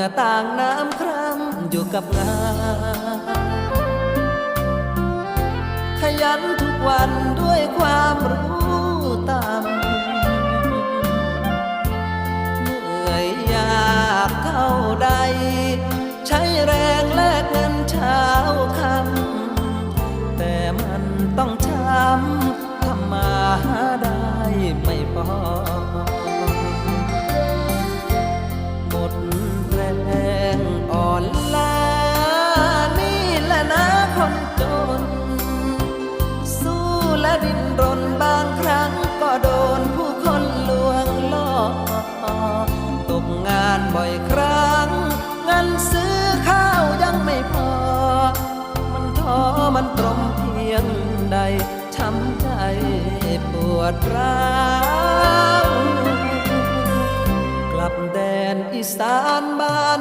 งื่อต่างน้ำครำอยู่กับงานขยันทุกวันด้วยความรู้ตามเหนื่อยยากเท่าใด ใช้แรงแลกเงินเช้าคำแต่มันต้องช้ำทำมาหา งานบ่อยครั้งเงินซื้อข้าวยังไม่พอ มันท้อมันตรมเพียงใดช้ำใจปวดร้าวกลับแดนอีสานบ้าน